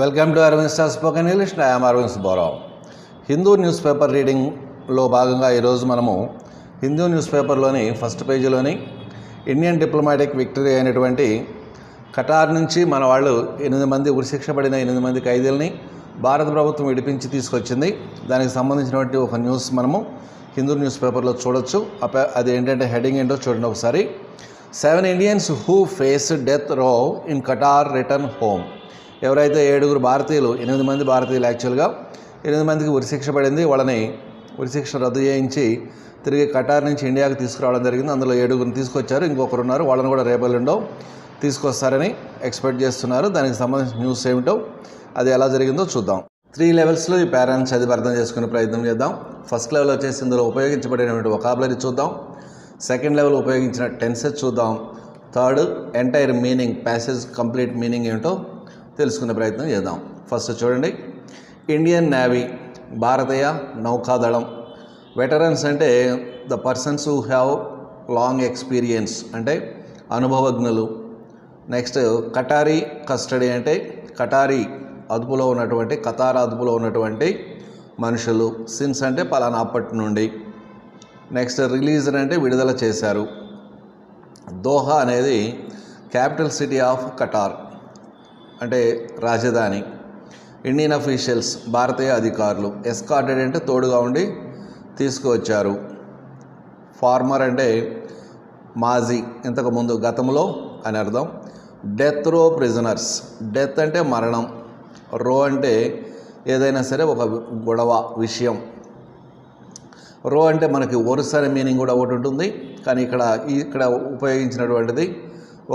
Welcome to Aravind star spoken English I am Aravind Subbarao Hindu newspaper రీడింగ్లో భాగంగా ఈరోజు మనము Hindu news పేపర్లోని first పేజీలోని ఇండియన్ డిప్లొమాటిక్ విక్టరీ అయినటువంటి ఖటార్ నుంచి మన వాళ్ళు ఎనిమిది మంది ఉరిశిక్ష పడిన ఎనిమిది మంది ఖైదీలని భారత ప్రభుత్వం విడిపించి తీసుకొచ్చింది. దానికి సంబంధించినటువంటి ఒక న్యూస్ మనము హిందూ న్యూస్ పేపర్లో చూడొచ్చు. అది ఏంటంటే హెడింగ్ ఏంటో చూడండి ఒకసారి. Seven Indians who face death row in Qatar return home ఎవరైతే ఏడుగురు భారతీయులు ఎనిమిది మంది భారతీయులు యాక్చువల్గా ఎనిమిది మందికి ఉరిశిక్ష పడింది. వాళ్ళని ఉరిశిక్ష రద్దు చేయించి తిరిగి కటార్ నుంచి ఇండియాకి తీసుకురావడం జరిగింది. అందులో ఏడుగురిని తీసుకొచ్చారు. ఇంకొకరు ఉన్నారు. వాళ్ళని కూడా రేపల్లుండో తీసుకొస్తారని ఎక్స్పెక్ట్ చేస్తున్నారు. దానికి సంబంధించిన న్యూస్ ఏమిటో అది ఎలా జరిగిందో చూద్దాం. త్రీ లెవెల్స్లో ఈ పేరెంట్స్ చదివి అర్థం చేసుకునే ప్రయత్నం చేద్దాం. ఫస్ట్ లెవెల్ వచ్చేసి ఇందులో ఉపయోగించబడినటువంటి ఒకాబులరీ చూద్దాం. సెకండ్ లెవెల్ ఉపయోగించిన టెన్సెస్ చూద్దాం. Third entire meaning passage complete meaning ఏమిటో తెలుసుకునే ప్రయత్నం చేద్దాం. ఫస్ట్ చూడండి. ఇండియన్ నేవీ భారతీయ నౌకాదళం. వెటరన్స్ అంటే the persons who have long experience అంటే అనుభవజ్ఞులు. నెక్స్ట్ కటారీ కస్టడీ అంటే కటారీ అదుపులో ఉన్నటువంటి కతార్ అదుపులో ఉన్నటువంటి మనుషులు. సిన్స్ అంటే పలానా అప్పటి నుండి. నెక్స్ట్ రిలీజ్ అంటే విడుదల చేశారు. దోహా అనేది క్యాపిటల్ సిటీ ఆఫ్ కటార్ అంటే రాజధాని. ఇండియన్ అఫీషియల్స్ భారతీయ అధికారులు ఎస్కార్టెడ్ అంటే తోడుగా ఉండి తీసుకువచ్చారు. ఫార్మర్ అంటే మాజీ ఇంతకుముందు గతంలో అని అర్థం. డెత్ రో ప్రిజనర్స్ డెత్ అంటే మరణం. రో అంటే ఏదైనా సరే ఒక గొడవ విషయం. రో అంటే మనకి వరుస అనే మీనింగ్ కూడా ఒకటి ఉంటుంది. కానీ ఇక్కడ ఇక్కడ ఉపయోగించినటువంటిది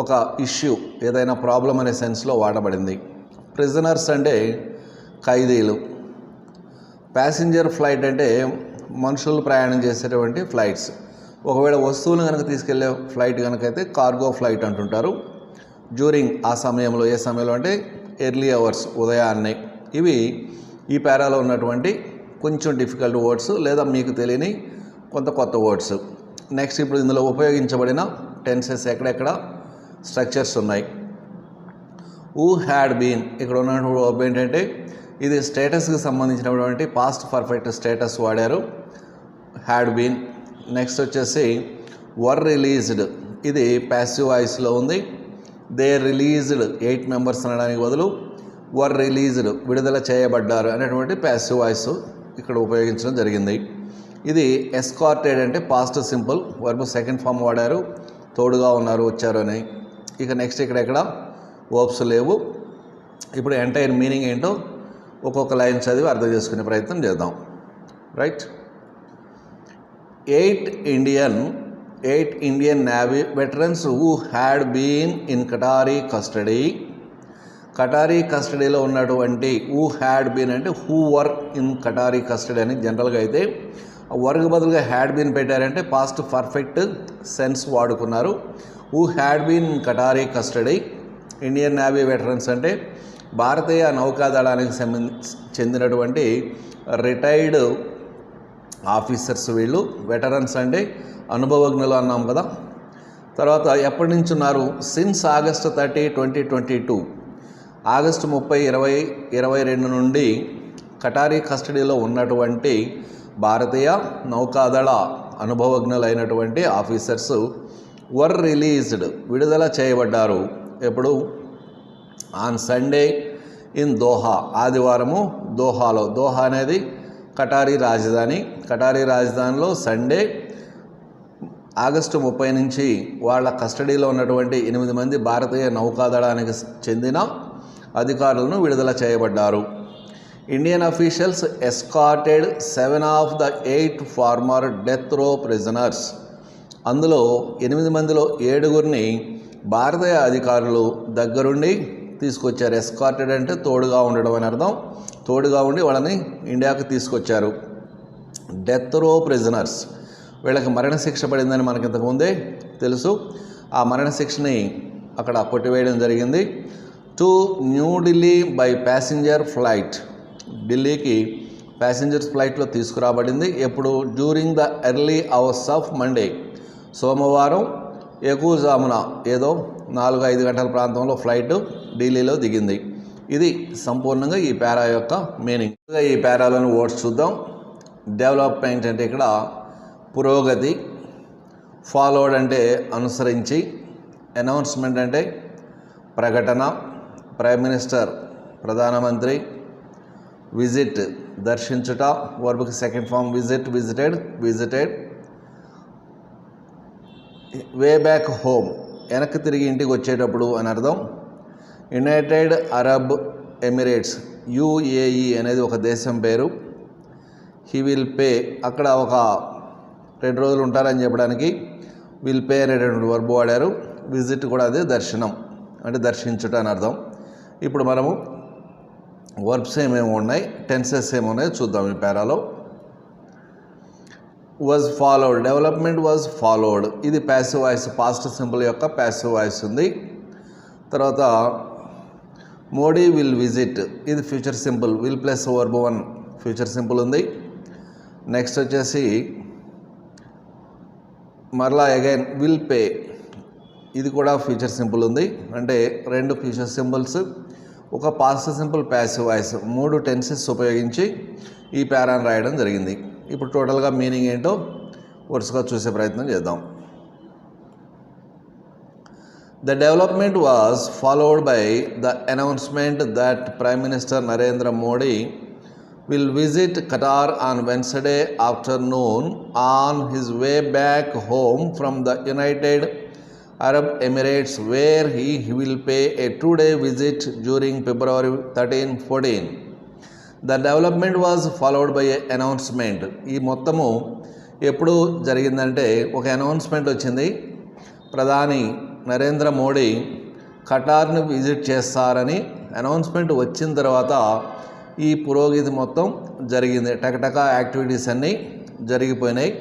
ఒక ఇష్యూ ఏదైనా ప్రాబ్లం అనే సెన్స్లో వాడబడింది. ప్రిజనర్స్ అంటే ఖైదీలు. ప్యాసింజర్ ఫ్లైట్ అంటే మనుషులు ప్రయాణం చేసేటువంటి ఫ్లైట్స్. ఒకవేళ వస్తువులు కనుక తీసుకెళ్ళే ఫ్లైట్ కనుక అయితే కార్గో ఫ్లైట్ అంటుంటారు. డ్యూరింగ్ ఆ సమయంలో ఏ సమయంలో అంటే ఎర్లీ అవర్స్ ఉదయాన్నే. ఇవి ఈ పేరాలో ఉన్నటువంటి కొంచెం డిఫికల్ట్ వర్డ్స్ లేదా మీకు తెలియని కొంత కొత్త వర్డ్స్. నెక్స్ట్ ఇప్పుడు ఇందులో ఉపయోగించబడిన టెన్సెస్ ఎక్కడెక్కడ? స్ట్రక్చర్స్ ఉన్నాయి. ఊ హ్యాడ్ బీన్ ఇక్కడ ఉన్నటువంటి వర్బ్ ఏంటంటే ఇది స్టేటస్కి సంబంధించినటువంటి పాస్ట్ పర్ఫెక్ట్ స్టేటస్ వాడారు. హ్యాడ్ బీన్ నెక్స్ట్ వచ్చేసి వర్ రిలీజ్డ్ ఇది ప్యాసివ్ వాయిస్లో ఉంది. దే రిలీజ్డ్ ఎయిట్ మెంబర్స్ అనడానికి బదులు వర్ రిలీజ్డ్ విడుదల చేయబడ్డారు అనేటువంటి ప్యాసివ్ వాయిస్ ఇక్కడ ఉపయోగించడం జరిగింది. ఇది ఎస్కార్టెడ్ అంటే past simple verb second form వాడారు. తోడుగా ఉన్నారు వచ్చారు అని. ఇక నెక్స్ట్ ఇక్కడ ఎక్కడ? వర్బ్స్ లేవు. ఇప్పుడు ఎంటైర్ మీనింగ్ ఏంటో ఒక్కొక్క లైన్ చదివి అర్థం చేసుకునే ప్రయత్నం చేద్దాం. Right eight Indian eight Indian navy veterans who had been in Qatari custody Qatari కస్టడీలో ఉన్నటువంటి హూ హ్యాడ్ బీన్ అంటే who work in Qatari custody అని జనరల్గా అయితే వరకు బదులుగా హ్యాడ్ బీన్ పెట్టారంటే పాస్ట్ పర్ఫెక్ట్ సెన్స్ వాడుకున్నారు. Who had been Qatari custody. Indian navy veterans అంటే భారతీయ నౌకాదళానికి సంబంధించి చెందినటువంటి రిటైర్డ్ ఆఫీసర్స్ వీళ్ళు. వెటరన్స్ అంటే అనుభవజ్ఞులు అన్నాం కదా. తర్వాత ఎప్పటి నుంచి ఉన్నారు? Since August thirty twenty twenty two. August ముప్పై ఇరవై ఇరవై రెండు నుండి కటారీ కస్టడీలో ఉన్నటువంటి భారతీయ నౌకాదళ అనుభవజ్ఞులైనటువంటి ఆఫీసర్స్ వర్ రిలీజ్డ్ విడుదల చేయబడ్డారు. ఎప్పుడు? On Sunday in Doha. ఆదివారము దోహాలో. దోహా అనేది కటారీ రాజధాని. కటారీ రాజధానిలో సండే ఆగస్టు ముప్పై నుంచి వాళ్ళ కస్టడీలో ఉన్నటువంటి ఎనిమిది మంది భారతీయ నౌకాదళానికి చెందిన అధికారులను విడుదల చేయబడ్డారు. Indian officials escorted seven of the eight former death row prisoners అందులో ఎనిమిది మందిలో ఏడుగురిని భారతీయ అధికారులు దగ్గరుండి తీసుకొచ్చారు. ఎస్కార్టెడ్ అంటే తోడుగా ఉండడం అని అర్థం. తోడుగా ఉండి వాళ్ళని ఇండియాకి తీసుకొచ్చారు. డెత్ రో ప్రిజనర్స్ వీళ్ళకి మరణశిక్ష పడిందని మనకి ఇంతకుముందే తెలుసు. ఆ మరణశిక్షని అక్కడ కొట్టివేయడం జరిగింది. To New Delhi by passenger flight ఢిల్లీకి ప్యాసింజర్స్ ఫ్లైట్లో తీసుకురాబడింది. ఎప్పుడు? During the early hours of Monday సోమవారం ఎక్కువజామున ఏదో నాలుగు ఐదు గంటల ప్రాంతంలో ఫ్లైట్ ఢిల్లీలో దిగింది. ఇది సంపూర్ణంగా ఈ పేరా యొక్క మీనింగ్ ఈ పేరాలను ఓట్స్ చూద్దాం. డెవలప్మెంట్ అంటే ఇక్కడ పురోగతి ఫాలోడ్ అంటే అనుసరించి అనౌన్స్మెంట్ అంటే ప్రకటన ప్రైమ్ మినిస్టర్ ప్రధానమంత్రి విజిట్ దర్శించుట వర్బ్కి second form visit visited visited way back home వెనక్కి తిరిగి ఇంటికి వచ్చేటప్పుడు అని అర్థం. యునైటెడ్ అరబ్ ఎమిరేట్స్ యుఏఈ అనేది ఒక దేశం పేరు. హీ విల్ పే అక్కడ ఒక రెండు రోజులు ఉంటారని చెప్పడానికి విల్ పే అనేటటువంటి వర్బ్ వాడారు. విజిట్ కూడా అదే దర్శనం అంటే దర్శించుట అని అర్థం. ఇప్పుడు మనము వర్బ్స్ ఏమేమి ఉన్నాయి? టెన్సెస్ ఏమి ఉన్నాయో? చూద్దాం ఈ పేరాలో. Was followed development was followed ఇది ప్యాసివ్ వాయిస్ పాస్ట్ సింపుల్ యొక్క ప్యాసివ్ వాయిస్ ఉంది. తర్వాత మోడీ విల్ విజిట్ ఇది future simple will plus verb one future simple ఉంది. నెక్స్ట్ వచ్చేసి మరలా అగైన్ విల్ పే ఇది కూడా ఫ్యూచర్ సింపుల్ ఉంది. అంటే రెండు ఫ్యూచర్ సింపుల్స్ ఒక పాస్ట్ సింపుల్ ప్యాసివ్ వాయిస్ మూడు టెన్సెస్ ఉపయోగించి ఈ పేరాన్ రాయడం జరిగింది. ఇప్పుడు టోటల్గా మీనింగ్ ఏంటో వరుసగా చూసే ప్రయత్నం చేద్దాం. The development was followed by the announcement that prime minister Narendra Modi will visit Qatar on Wednesday afternoon on his way back home from the United Arab Emirates, where he will pay a two day visit during February 13 14. The development was followed by announcement ఈ మొత్తము ఎప్పుడు జరిగిందంటే ఒక announcement వచ్చింది. ప్రధాని నరేంద్ర మోడీ ఖటార్ను visit చేస్తారని announcement వచ్చిన తర్వాత ఈ పురోగతి మొత్తం జరిగింది. టకటక యాక్టివిటీస్ అన్నీ జరిగిపోయినాయి.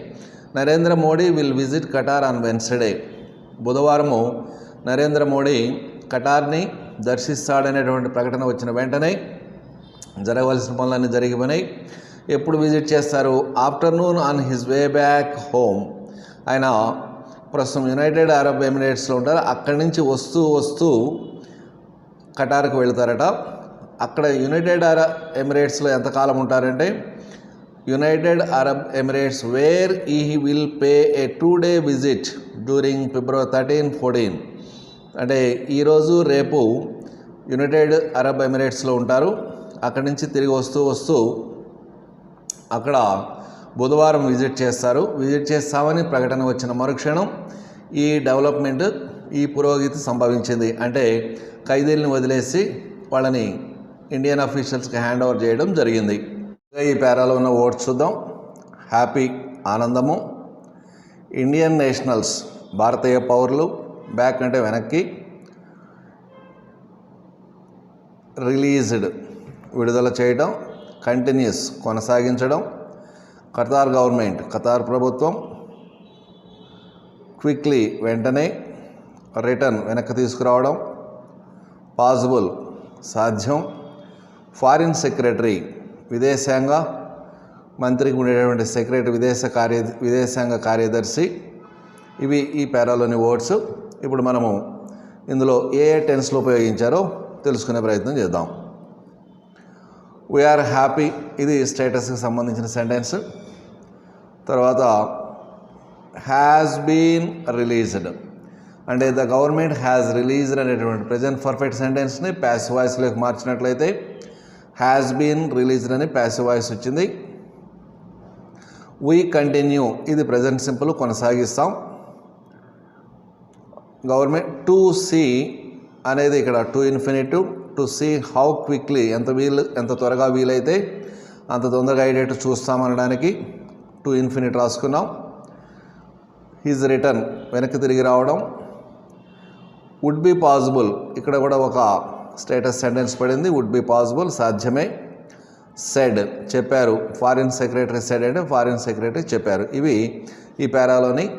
Narendra Modi will visit Qatar on Wednesday బుధవారము నరేంద్ర మోడీ కటార్ని దర్శిస్తాడనేటువంటి ప్రకటన వచ్చిన వెంటనే జరగవలసిన పనులన్నీ జరిగిపోయినాయి. ఎప్పుడు విజిట్ చేస్తారు? Afternoon on his way back home. ఆయన ప్రస్తుతం యునైటెడ్ అరబ్ ఎమిరేట్స్లో ఉంటారు. అక్కడి నుంచి వస్తూ వస్తూ కటార్కు వెళ్తారట. అక్కడ యునైటెడ్ అరబ్ ఎమిరేట్స్లో ఎంతకాలం ఉంటారంటే United Arab Emirates where he will pay a two day visit during February thirteen fourteen అంటే ఈరోజు రేపు యునైటెడ్ అరబ్ ఎమిరేట్స్లో ఉంటారు. అక్కడి నుంచి తిరిగి వస్తూ వస్తూ అక్కడ బుధవారం విజిట్ చేస్తారు. విజిట్ చేస్తామని ప్రకటన వచ్చిన మరుక్షణం ఈ డెవలప్మెంట్ ఈ పురోగతి సంభవించింది. అంటే ఖైదీల్ని వదిలేసి వాళ్ళని ఇండియన్ అఫీషియల్స్కి హ్యాండ్ ఓవర్ చేయడం జరిగింది. ఈ పేరాలో ఉన్న ఓట్స్ చూద్దాం. హ్యాపీ ఆనందము. ఇండియన్ నేషనల్స్ భారతీయ పౌరులు బ్యాక్ అంటే వెనక్కి. రిలీజ్డ్ విడుదల చేయడం. కంటిన్యూస్ కొనసాగించడం. ఖతార్ గవర్నమెంట్ ఖతార్ ప్రభుత్వం. క్విక్లీ వెంటనే రిటర్న్ వెనక్కి తీసుకురావడం. పాసిబుల్ సాధ్యం. ఫారిన్ సెక్రటరీ విదేశాంగ మంత్రికి ఉండేటువంటి సెక్రటరీ విదేశ కార్య విదేశాంగ కార్యదర్శి. ఇవి ఈ పేరాలోని వర్డ్స్ ఇప్పుడు మనము ఇందులో ఏ ఏ టెన్స్లో ఉపయోగించారో తెలుసుకునే ప్రయత్నం చేద్దాం. వీఆర్ హ్యాపీ ఇది స్టేటస్కి సంబంధించిన సెంటెన్స్. తర్వాత హ్యాస్ బీన్ రిలీజ్డ్ అంటే ద గవర్నమెంట్ హ్యాస్ రిలీజ్డ్ అనేటువంటి ప్రజెంట్ పర్ఫెక్ట్ సెంటెన్స్ని ప్యాసివ్ వాయిస్లోకి మార్చినట్లయితే హ్యాస్ బీన్ రిలీజ్డ్ అని ప్యాసివ్ వాయిస్ వచ్చింది. వీ కంటిన్యూ ఇది ప్రజెంట్ సింపుల్ కొనసాగిస్తాం. గవర్నమెంట్ టు సీ అనేది ఇక్కడ to infinitive to see how quickly ఎంత వీలు ఎంత త్వరగా వీలైతే అంత తొందరగా అయ్యేటట్టు చూస్తామనడానికి టు ఇన్ఫినిట్ రాసుకున్నాం. హిజ్ రిటర్న్ వెనక్కి తిరిగి రావడం. వుడ్ బి పాసిబుల్ ఇక్కడ కూడా ఒక స్టేటస్ సెంటెన్స్ పడింది. వుడ్ బి పాసిబుల్ సాధ్యమే. సెడ్ చెప్పారు. ఫారిన్ సెక్రటరీ సెడ్ అంటే ఫారిన్ సెక్రటరీ చెప్పారు. ఇవి ఈ పేరాలోని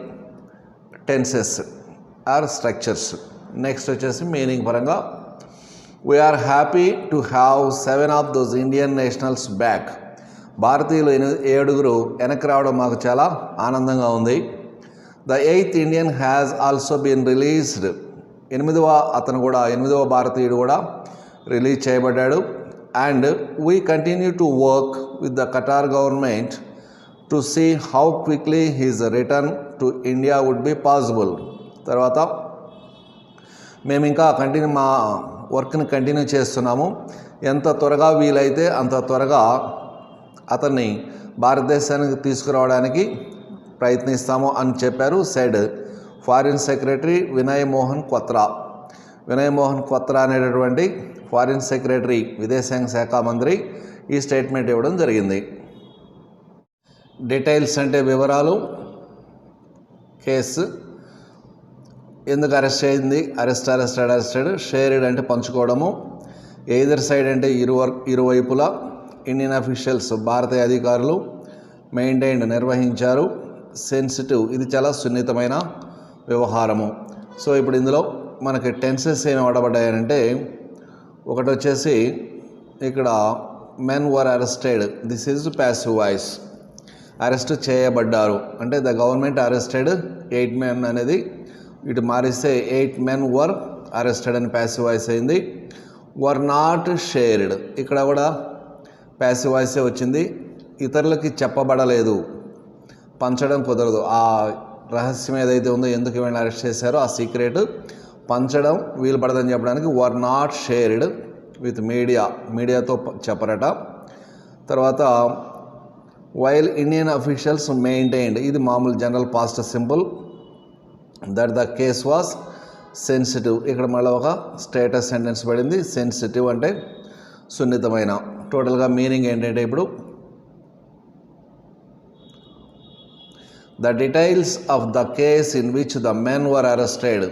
టెన్సెస్ ఆర్ స్ట్రక్చర్స్ నెక్స్ట్ వచ్చేసి మీనింగ్ పరంగా. We are happy to have seven of those Indian nationals back భారతీయులు ఏడుగురు వెనక్కి రావడం మాకు చాలా ఆనందంగా ఉంది. The eighth Indian has also been released ఎనిమిదవ అతను కూడా ఎనిమిదవ భారతీయుడు కూడా రిలీజ్ చేయబడ్డాడు. And we continue to work with the Qatar government to see how quickly his return to India would be possible తర్వాత మేము ఇంకా కంటిన్యూ మా వర్క్ని కంటిన్యూ చేస్తున్నాము. ఎంత త్వరగా వీలైతే అంత త్వరగా అతన్ని భారతదేశానికి తీసుకురావడానికి ప్రయత్నిస్తాము అని చెప్పారు said foreign secretary Vinay Mohan Kwatra Vinay Mohan Kwatra అనేటటువంటి ఫారిన్ సెక్రటరీ విదేశాంగ శాఖ మంత్రి ఈ స్టేట్మెంట్ ఇవ్వడం జరిగింది. డీటెయిల్స్ అంటే వివరాలు కేసు ఎందుకు అరెస్ట్ అయింది అరెస్ట్ అరెస్టెడ్ అరెస్టెడ్ షేర్డ్ అంటే పంచుకోవడము ఎయిదర్ సైడ్ అంటే ఇరువర్ ఇరువైపులా ఇండియన్ అఫీషియల్స్ భారతీయ అధికారులు మెయింటైన్ నిర్వహించారు. సెన్సిటివ్ ఇది చాలా సున్నితమైన వ్యవహారము. సో ఇప్పుడు ఇందులో మనకి టెన్సెస్ ఏమి వాడబడ్డాయనంటే ఒకటి వచ్చేసి ఇక్కడ men were arrested this is passive voice arrest చేయబడ్డారు. అంటే the government arrested eight men అనేది ఇటు మారిస్తే ఎయిట్ మెన్ వర్ అరెస్టెడ్ అని ప్యాసివ్ వాయిస్ అయింది. వర్ నాట్ షేర్డ్ ఇక్కడ కూడా ప్యాసివ్ వాయిసే వచ్చింది. ఇతరులకి చెప్పబడలేదు. పంచడం కుదరదు. ఆ రహస్యం ఏదైతే ఉందో ఎందుకు వీళ్ళని అరెస్ట్ చేశారో ఆ సీక్రెట్ పంచడం వీలు పడదని చెప్పడానికి were not shared with media మీడియాతో చెప్పరట. తర్వాత వైల్ ఇండియన్ అఫీషియల్స్ మెయింటైన్డ్ ఇది మామూలు general past simple that the case was sensitive ఇక్కడ మళ్ళీ ఒక స్టేటస్ సెంటెన్స్ పడింది. సెన్సిటివ్ అంటే సున్నితమైన. టోటల్గా మీనింగ్ ఏంటంటే ఇప్పుడు the details of the case in which the men were arrested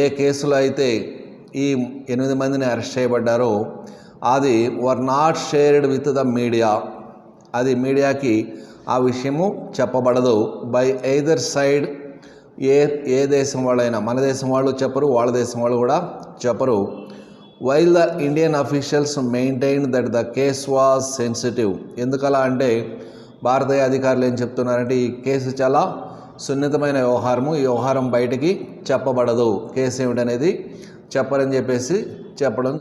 ఏ కేసులో అయితే ఈ ఎనిమిది మందిని అరెస్ట్ చేయబడ్డారో అది were not shared with the media అది మీడియాకి ఆ విషయము చెప్పబడదు. బై ఎయిదర్ సైడ్ ఏ ఏ దేశం వాళ్ళైనా మన దేశం వాళ్ళు చెప్పరు వాళ్ళ దేశం వాళ్ళు కూడా చెప్పరు. While the Indian officials maintain that the case was sensitive ఎందుకలా అంటే భారతీయ అధికారులు ఏం చెప్తున్నారంటే ఈ కేసు చాలా సున్నితమైన వ్యవహారము ఈ వ్యవహారం బయటికి చెప్పబడదు. కేసు ఏమిటనేది చెప్పరని చెప్పేసి చెప్పడం.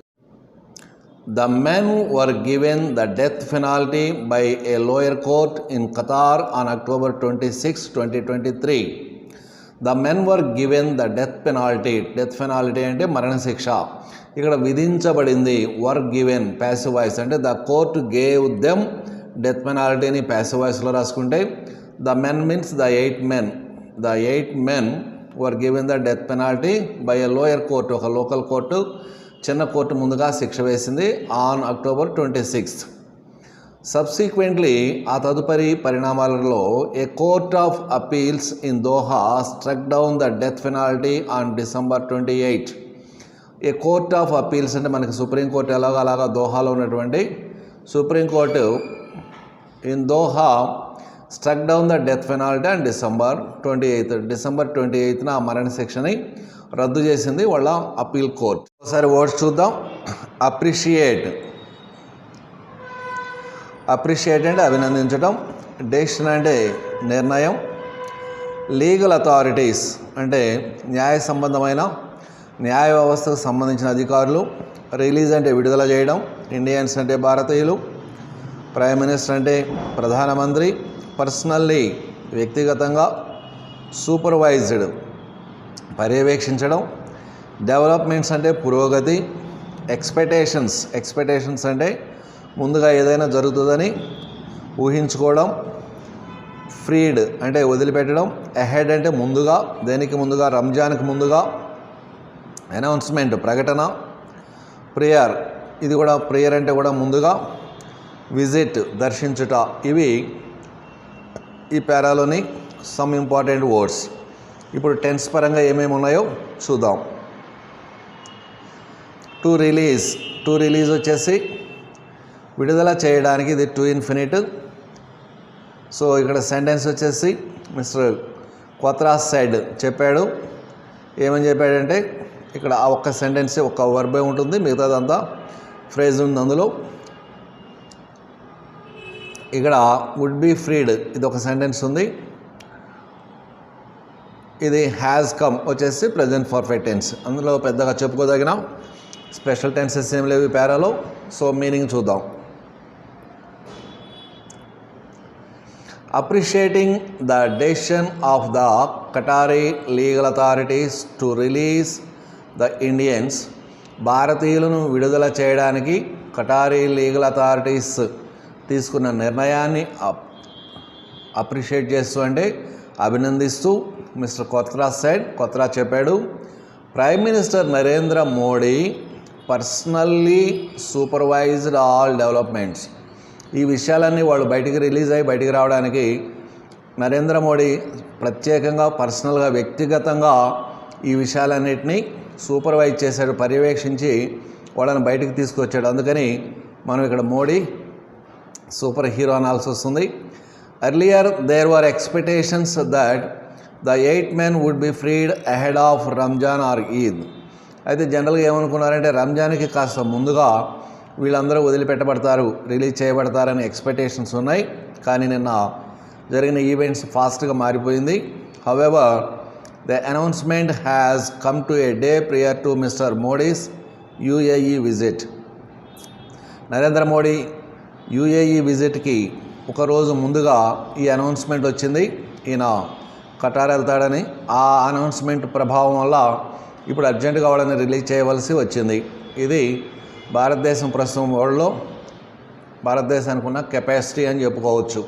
The men were given the death penalty by a lower court in Qatar on October twenty six twenty twenty three. The men were given the death penalty. Death penalty అంటే మరణశిక్ష. ఇక్కడ విధించబడింది వర్ గివెన్ ప్యాసివ్ వాయిస్. అంటే the court gave them death పెనాల్టీని passive వాయిస్లో రాసుకుంటే the men means the eight men the eight men were given the death penalty by a lower court ఒక local court చిన్న court ముందుగా శిక్ష వేసింది on October twenty sixth subsequently ఆ తదుపరి పరిణామాలలో a court of appeals in Doha struck down the death penalty on December twenty eight a court of appeals అంటే మనకి supreme court ఎలాగో అలాగా దోహాలో ఉన్నటువంటి supreme court in Doha struck down the death penalty and December twenty eighth December twenty ఎయిత్న ఆ మరణ శిక్షని రద్దు చేసింది వాళ్ళ అపీల్ కోర్ట్ ఒకసారి వర్డ్స్ చూద్దాం. అప్రిషియేట్ అప్రిషియేట్ అంటే అభినందించడం డెసిషన్ అంటే నిర్ణయం. లీగల్ అథారిటీస్ అంటే న్యాయ సంబంధమైన న్యాయ వ్యవస్థకు సంబంధించిన అధికారులు. రిలీజ్ అంటే విడుదల చేయడం. ఇండియన్స్ అంటే భారతీయులు. ప్రైమ్ మినిస్టర్ అంటే ప్రధానమంత్రి పర్సనల్లీ వ్యక్తిగతంగా సూపర్వైజ్డ్ పర్యవేక్షించడం డెవలప్మెంట్స్ అంటే పురోగతి ఎక్స్పెక్టేషన్స్ ఎక్స్పెక్టేషన్స్ అంటే ముందుగా ఏదైనా జరుగుతుందని ఊహించుకోవడం ఫ్రీడ్ అంటే వదిలిపెట్టడం అహెడ్ అంటే ముందుగా దేనికి ముందుగా రంజాన్కి ముందుగా అనౌన్స్మెంట్ ప్రకటన ప్రేయర్ ఇది కూడా ప్రేయర్ అంటే కూడా ముందుగా విజిట్ దర్శించుట. ఇవి ఈ పేరాలోని సమ్ ఇంపార్టెంట్ వర్డ్స్. ఇప్పుడు టెన్స్ పరంగా ఏమేమి ఉన్నాయో చూద్దాం. To release. టు రిలీజ్ వచ్చేసి విడుదల చేయడానికి ఇది టు ఇన్ఫినిట్. సో ఇక్కడ సెంటెన్స్ వచ్చేసి మిస్టర్ కొత్రా సైడ్ చెప్పాడు. ఏమని చెప్పాడంటే ఇక్కడ ఆ ఒక్క సెంటెన్స్ ఒక వర్బే ఉంటుంది మిగతాదంతా ఫ్రేజ్ ఉంది అందులో. ఇక్కడ వుడ్ బీ ఫ్రీడ్ ఇది ఒక సెంటెన్స్ ఉంది. ఇది హ్యాజ్ కమ్ వచ్చేసి ప్రజెంట్ పర్ఫెక్ట్ టెన్స్ అందులో పెద్దగా చెప్పుకోదగిన స్పెషల్ టెన్సెస్ ఏం లేవు పేరాలో సో మీనింగ్ చూద్దాం. Appreciating the decision of the Qatari legal authorities to release the Indians భారతీయులను విడుదల చేయడానికి కటారీ లీగల్ అథారిటీస్ తీసుకున్న నిర్ణయాన్ని అప్- అప్రిషియేట్ చేస్తూ అంటే అభినందిస్తూ మిస్టర్ కొత్రా సైడ్ కొత్రా చెప్పాడు prime minister Narendra Modi personally supervised all developments ఈ విషయాలన్నీ వాళ్ళు బయటికి రిలీజ్ అయ్యి బయటికి రావడానికి నరేంద్ర మోడీ ప్రత్యేకంగా పర్సనల్గా వ్యక్తిగతంగా ఈ విషయాలన్నింటినీ సూపర్వైజ్ చేశాడు పర్యవేక్షించి వాళ్ళని బయటికి తీసుకొచ్చాడు. అందుకని మనం ఇక్కడ మోడీ సూపర్ హీరో అనాల్సి వస్తుంది. Earlier there were expectations that the eight men would be freed ahead of Ramzan or Eid అయితే జనరల్గా ఏమనుకున్నారంటే రంజాన్కి కాస్త ముందుగా వీళ్ళందరూ వదిలిపెట్టబడతారు రిలీజ్ చేయబడతారని ఎక్స్పెక్టేషన్స్ ఉన్నాయి. కానీ నిన్న జరిగిన ఈవెంట్స్ ఫాస్ట్గా మారిపోయింది. However the announcement has come to a day prior to mister Modi's UAE visit Narendra Modi UAE విజిట్కి ఒకరోజు ముందుగా ఈ అనౌన్స్మెంట్ వచ్చింది. ఈయన కటార్ వెళ్తాడని ఆ అనౌన్స్మెంట్ ప్రభావం వల్ల ఇప్పుడు అర్జెంటుగా వాళ్ళని రిలీజ్ చేయవలసి వచ్చింది. ఇది భారతదేశం ప్రస్తుతం వరల్డ్లో భారతదేశానికి ఉన్న కెపాసిటీ అని చెప్పుకోవచ్చు.